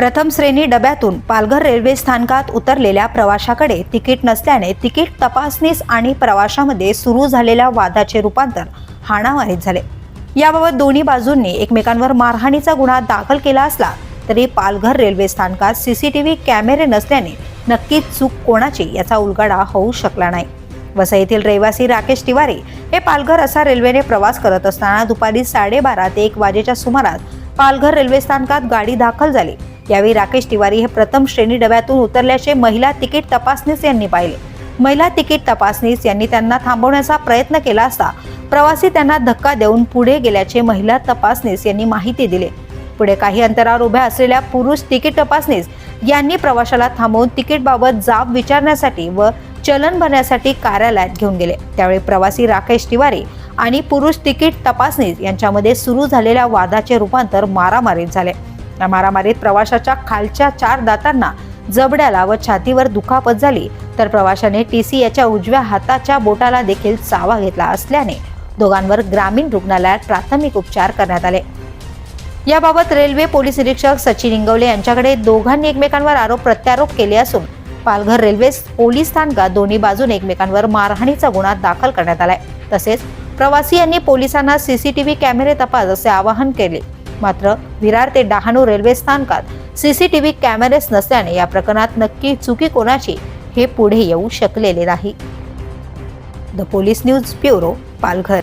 प्रथम श्रेणी डब्यातून पालघर रेल्वे स्थानकात उतरलेल्या प्रवाशाकडे तिकीट नसल्याने तिकीट तपासणीस आणि प्रवाशामध्ये सुरू झालेल्या वादाचे रूपांतर हाणामारीत झाले. याबाबत दोन्ही बाजूंनी एकमेकांवर मारहाणीचा गुन्हा दाखल केला असला तरी पालघर रेल्वे स्थानकात सीसीटीव्ही कॅमेरे नसल्याने नक्कीच चूक कोणाची याचा उलगडा होऊ शकला नाही. वसईतील रहिवासी राकेश तिवारी हे पालघर असा रेल्वेने प्रवास करत असताना दुपारी साडेबारा ते एक वाजेच्या सुमारास पालघर रेल्वे स्थानकात गाडी दाखल झाली. यावेळी राकेश तिवारी हे प्रथम श्रेणी डब्यातून उतरल्याचे महिला तिकीट तपासनीस यांनी पाहिले. महिला तिकीट तपासनीस यांनी त्यांना थांबवण्याचा प्रयत्न केला असता प्रवासी त्यांना धक्का देऊन पुढे गेल्याचे महिला तपासनीस यांनी माहिती दिली. पुढे काही अंतरावर उभ्या असलेल्या पुरुष तिकीट तपासनीस यांनी प्रवाशाला थांबवून तिकीटबाबत जाब विचारण्यासाठी व चलन भरण्यासाठी कार्यालयात घेऊन गेले. त्यावेळी प्रवासी राकेश तिवारी आणि पुरुष तिकीट तपासनीस यांच्यामध्ये सुरू झालेल्या वादाचे रूपांतर मारामारीत झाले. या मारामारीत प्रवाशाच्या खालच्या चार दातांना जबड्याला व छातीवर दुखापत झाली. तर प्रवाशाने टी सी याच्या उजव्या हाताच्या बोटाला देखील चावा घेतला असल्याने दोघांवर ग्रामीण रुग्णालयात प्राथमिक उपचार करण्यात आले. याबाबत रेल्वे पोलीस निरीक्षक सचिन इंगवले यांच्याकडे दोघांनी एकमेकांवर आरोप प्रत्यारोप केले असून पालघर रेल्वे पोलीस स्थानकात दोन्ही बाजून एकमेकांवर मारहाणीचा गुन्हा दाखल करण्यात आलाय. तसेच प्रवासी यांनी पोलिसांना सीसीटीव्ही कॅमेरे तपास असे आवाहन केले. मात्र विरार ते डहाणू रेल्वे स्थानकात सीसीटीव्ही कॅमेरेस नसल्याने या प्रकरणात नक्की चुकी कोणाची हे पुढे येऊ शकलेले नाही. The police news bureau Palghar.